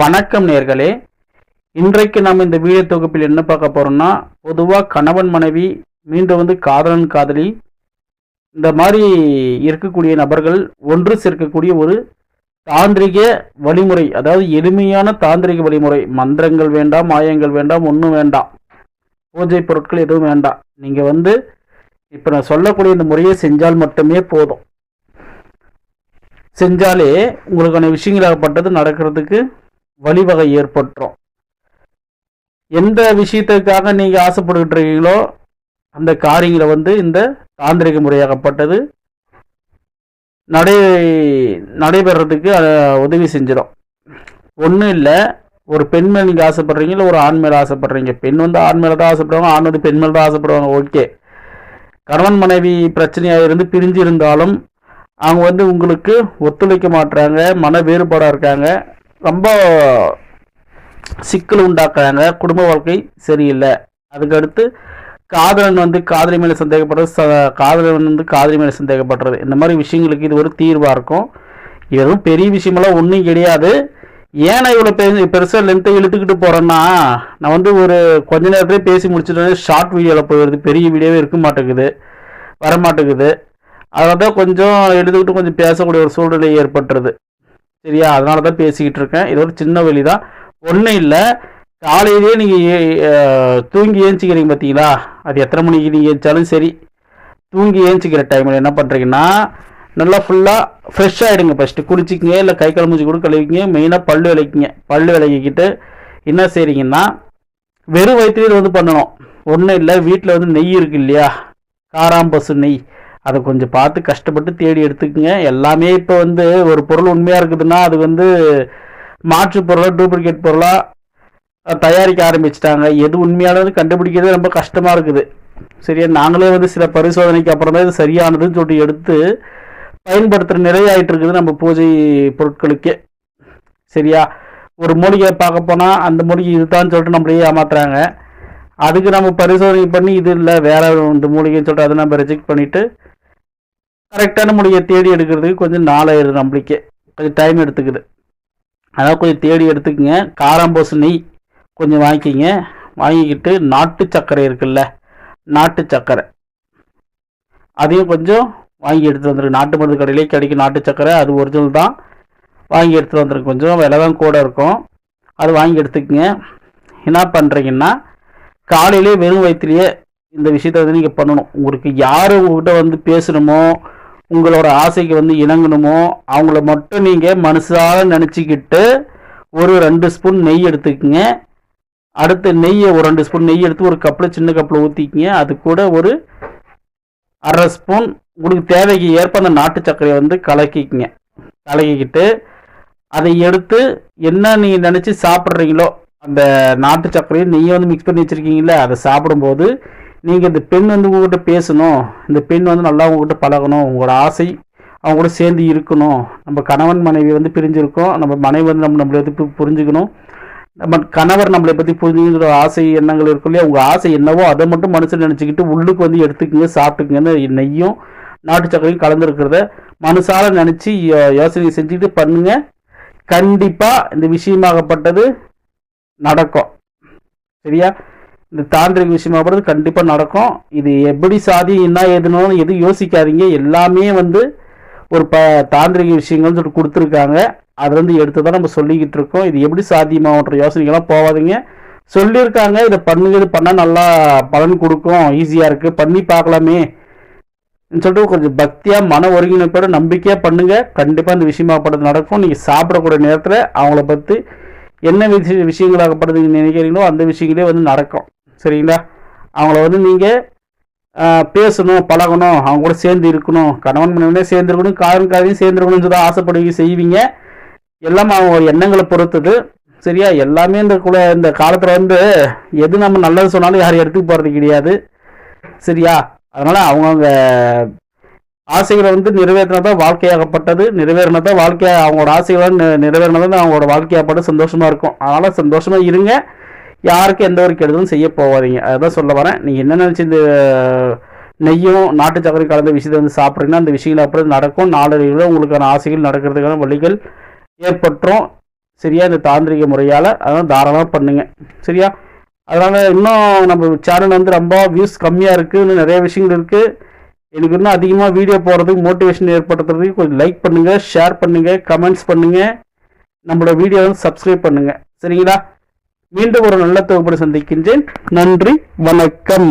வணக்கம் நேர்களே. இன்றைக்கு நாம் இந்த வீடியோ தொகுப்பில் என்ன பார்க்க போறோம்னா பொதுவாக கணவன் மனைவி மீண்டும் வந்து காதலன் காதலி இந்த மாதிரி இருக்கக்கூடிய நபர்கள் ஒன்று சேர்க்கக்கூடிய ஒரு தாந்திரிக வழிமுறை அதாவது எளிமையான தாந்திரிக வழிமுறை. மந்திரங்கள் வேண்டாம் மாயங்கள் வேண்டாம் ஒன்றும் வேண்டாம். பூஜை பொருட்கள் எதுவும் வேண்டாம். நீங்கள் வந்து இப்போ நான் சொல்லக்கூடிய இந்த முறையை செஞ்சால் மட்டுமே போதும். செஞ்சாலே உங்களுக்கான விஷயங்களாகப்பட்டது நடக்கிறதுக்கு வழிவகை ஏற்பட்டுரும். எந்த விஷயத்துக்காக நீங்கள் ஆசைப்பட்டுக்கிட்டு இருக்கீங்களோ அந்த காரியங்களை வந்து இந்த தாந்திரிக முறையாகப்பட்டது நடை நடைபெறதுக்கு உதவி செஞ்சிடும். ஒன்றும் இல்லை ஒரு பெண் மேல் நீங்கள் ஆசைப்படுறீங்க இல்லை ஒரு ஆண் மேலே ஆசைப்படுறீங்க. பெண் வந்து ஆண் மேலே தான் ஆசைப்படுவாங்க ஆண் வந்து பெண் மேலே தான் ஆசைப்படுவாங்க ஓகே. கணவன் மனைவி பிரச்சனையாக இருந்து பிரிஞ்சு இருந்தாலும் அவங்க வந்து உங்களுக்கு ஒத்துழைக்க மாட்றாங்க மன வேறுபாடாக இருக்காங்க. ரொம்ப சிக்கல் உண்டாக்குறாங்க. குடும்ப வாழ்க்கை சரியில்லை. அதுக்கடுத்து காதலன் வந்து காதலி மேலே சந்தேகப்படுறது ச காதலன் வந்து காதலி மேலே சந்தேகப்படுறது. இந்த மாதிரி விஷயங்களுக்கு இது ஒரு தீர்வாக இருக்கும். இது எதுவும் பெரிய விஷயமெல்லாம் ஒன்றும் கிடையாது. ஏன் இவ்வளோ பெரு பெருசாக லென்த்தை இழுத்துக்கிட்டு போகிறேன்னா நான் வந்து ஒரு கொஞ்ச நேரத்துலேயே பேசி முடிச்சுட்டு ஷார்ட் வீடியோவில் போயிடுது. பெரிய வீடியோவே இருக்க மாட்டேங்குது. வர மாட்டேங்குது அதனால தான் கொஞ்சம் எடுத்துக்கிட்டு கொஞ்சம் பேசக்கூடிய ஒரு சூழ்நிலை ஏற்பட்டுருது. சரியா? அதனால தான் பேசிக்கிட்டு இருக்கேன். இது ஒரு சின்ன வழி தான் ஒன்றும் இல்லை. காலையிலேயே நீங்கள் தூங்கி ஏஞ்சிக்கிறீங்க பார்த்தீங்களா அது எத்தனை மணிக்கு நீங்கள் ஏஞ்சாலும் சரி. தூங்கி ஏஞ்சிக்கிற டைமில் என்ன பண்ணுறீங்கன்னா நல்லா ஃபுல்லாக ஃப்ரெஷ் ஆகிடுங்க ஃபஸ்ட்டு குளிச்சிக்கிங்க இல்லை கை கால் கூட கழுவிக்கிங்க. மெயினாக பல்லு விளக்கிங்க. பல்லு விளக்கிக்கிட்டு என்ன செய்றீங்கன்னா வெறும் வயிற்றுலேயே வந்து பண்ணணும். ஒன்றும் இல்லை. வீட்டில் வந்து நெய் இருக்கு இல்லையா? காராம்பசு நெய். அதை கொஞ்சம் பார்த்து கஷ்டப்பட்டு தேடி எடுத்துக்கங்க. எல்லாமே இப்போ வந்து ஒரு பொருள் உண்மையாக இருக்குதுன்னா அது வந்து மாற்று பொருளாக டூப்ளிகேட் பொருளாக தயாரிக்க ஆரம்பிச்சிட்டாங்க. எது உண்மையானது கண்டுபிடிக்கிறது ரொம்ப கஷ்டமாக இருக்குது. சரியா? நாங்களே வந்து சில பரிசோதனைக்கு அப்புறம் தான் இது சரியானதுன்னு சொல்லிட்டு எடுத்து பயன்படுத்துகிற நிறையாயிட்டு இருக்குது நம்ம பூஜை பொருட்களுக்கே. சரியா? ஒரு மூலிகை பார்க்க போனால் அந்த மூலிகை இதுதான் சொல்லிட்டு நம்மளையே ஏமாத்துறாங்க. அதுக்கு நம்ம பரிசோதனை பண்ணி இது இல்லை வேற இந்த மூலிகைன்னு சொல்லிட்டு அதை நம்ம ரிஜெக்ட் பண்ணிவிட்டு கரெக்டான மூலிகையை தேடி எடுக்கிறதுக்கு கொஞ்சம் நாளாயிருது நம்மளுக்கே கொஞ்சம் டைம் எடுத்துக்குது. அதான் கொஞ்சம் தேடி எடுத்துக்கங்க. காராம்போசு நெய் கொஞ்சம் வாங்கிக்கிங்க. வாங்கிக்கிட்டு நாட்டு சர்க்கரை இருக்குல்ல நாட்டு சர்க்கரை. அதையும் கொஞ்சம் வாங்கி எடுத்துகிட்டு வந்துருக்கு நாட்டு மருந்து கடையிலே கிடைக்கும் நாட்டு சர்க்கரை. அது ஒரிஜினல் தான். வாங்கி எடுத்துகிட்டு வந்துருக்கு கொஞ்சம் விலை தான் கூட இருக்கும். அது வாங்கி எடுத்துக்கங்க. என்ன பண்ணுறீங்கன்னா காலையிலே வெறும் வயிற்றுலையே இந்த விஷயத்த வந்து நீங்கள் பண்ணணும். உங்களுக்கு யார் உங்ககிட்ட வந்து பேசணுமோ உங்களோட ஆசைக்கு வந்து இணங்கணுமோ அவங்கள மட்டும் நீங்கள் மனசால நினச்சிக்கிட்டு ஒரு ரெண்டு ஸ்பூன் நெய் எடுத்துக்கங்க. அடுத்து நெய்யை ஒரு ரெண்டு ஸ்பூன் நெய் எடுத்து ஒரு கப்பில் சின்ன கப்பில் ஊற்றிக்கிங்க அது கூட ஒரு அரை ஸ்பூன் உங்களுக்கு தேவைக்கு ஏற்ப அந்த நாட்டு சர்க்கரையை வந்து கலக்கிக்கிங்க. கலக்கிக்கிட்டு அதை எடுத்து என்ன நீங்கள் நினச்சி சாப்பிட்றீங்களோ அந்த நாட்டு சர்க்கரையை நெய்யை வந்து மிக்ஸ் பண்ணி வச்சுருக்கீங்களே அதை சாப்பிடும்போது நீங்கள் இந்த பெண் வந்து உங்கள்கிட்ட பேசணும் இந்த பெண் வந்து நல்லா உங்ககிட்ட பழகணும் உங்களோட ஆசை அவங்க கூட சேர்ந்து இருக்கணும். நம்ம கணவன் மனைவி வந்து பிரிஞ்சிருக்கோம். நம்ம மனைவி வந்து நம்ம நம்மளை பற்றி புரிஞ்சுக்கணும். நம்ம கணவர் நம்மளை பற்றி புரிஞ்சுக்கிற ஆசை எண்ணங்கள் இருக்கும் இல்லையா? உங்கள் ஆசை என்னவோ அதை மட்டும் மனசில் நினச்சிக்கிட்டு உள்ளுக்கு வந்து எடுத்துக்கங்க சாப்பிட்டுக்குங்கன்னு நெய்யும் நாட்டு சக்கரையும் கலந்துருக்கிறத மனசால நினச்சி யோசனை செஞ்சுக்கிட்டு பண்ணுங்கள் கண்டிப்பாக இந்த விஷயமாகப்பட்டது நடக்கும். சரியா? இந்த தாந்திரிக போகிறது கண்டிப்பாக நடக்கும். இது எப்படி சாதி என்ன ஏதுன்னு எதுவும் யோசிக்காதீங்க. எல்லாமே வந்து ஒரு ப தாந்திரிக விஷயங்கள்னு சொல்லிட்டு கொடுத்துருக்காங்க. அதுலேருந்து வந்து எடுத்து தான் நம்ம சொல்லிக்கிட்டு இருக்கோம். இது எப்படி சாத்தியமாகன்ற யோசனைகள்லாம் போகாதீங்க சொல்லியிருக்காங்க. இதை பண்ணுங்க இது பண்ணால் நல்லா பலன் கொடுக்கும். ஈஸியாக இருக்குது பண்ணி பார்க்கலாமே. சொல்லிட்டு கொஞ்சம் பக்தியாக மன ஒருங்கிணைப்போட நம்பிக்கையாக பண்ணுங்க. கண்டிப்பாக இந்த விஷயமாகப்பட்டது நடக்கும். நீங்கள் சாப்பிடக்கூடிய நேரத்தில் அவங்கள பற்றி என்ன விஷய விஷயங்களாகப்படுதுன்னு நினைக்கிறீங்களோ அந்த விஷயங்களே வந்து நடக்கும். சரிங்களா? அவங்கள வந்து நீங்கள் பேசணும் பழகணும் அவங்க கூட சேர்ந்து இருக்கணும். கணவன் மனைவினே சேர்ந்துருக்கணும் காரன் காரையும் சேர்ந்துருக்கணும்னு சொல்லி ஆசைப்படுவீங்க செய்வீங்க. எல்லாம் அவங்க எண்ணங்களை பொறுத்தது. சரியா? எல்லாமே இந்த குல இந்த காலத்தில் வந்து எது நம்ம நல்லது சொன்னாலும் யாரும் எடுத்துக்க போகிறது கிடையாது. சரியா? அதனால் அவங்கவுங்க ஆசைகளை வந்து நிறைவேற்றினா தான் வாழ்க்கையாகப்பட்டது. நிறைவேறினா தான் வாழ்க்கையாக அவங்களோட ஆசைகளை நிறைவேறினா தான் அவங்களோட வாழ்க்கையாகப்பட்டு சந்தோஷமாக இருக்கும். அதனால் சந்தோஷமாக இருங்க. யாருக்கும் எந்த ஒரு கெடுதலும் செய்ய போகாதீங்க. அதுதான் சொல்ல வரேன். நீங்கள் என்ன நினச்சி இந்த நெய்யும் நாட்டு சக்கரை கலந்த விஷயத்தை வந்து சாப்பிட்றீங்கன்னா அந்த விஷயங்கள் அப்புறம் நடக்கும். நாளடைவில் உங்களுக்கான ஆசைகள் நடக்கிறதுக்கான வழிகள் ஏற்பட்டுரும். சரியா? இந்த தாந்திரிக முறையால் அதான் தாராளமாக பண்ணுங்க. சரியா? அதனால் இன்னும் நம்ம சேனல் வந்து ரொம்ப வியூஸ் கம்மியாக இருக்குது இன்னும் நிறைய விஷயங்கள் இருக்குது எனக்கு இன்னும் அதிகமாக வீடியோ போடுறதுக்கு மோட்டிவேஷன் ஏற்படுத்துறதுக்கு கொஞ்சம் லைக் பண்ணுங்கள் ஷேர் பண்ணுங்கள் கமெண்ட்ஸ் பண்ணுங்கள் நம்மளோட வீடியோ வந்து சப்ஸ்கிரைப் பண்ணுங்கள் சரிங்களா? மீண்டும் ஒரு நல்ல தொகுப்படி சந்திக்கின்றேன். நன்றி வணக்கம்.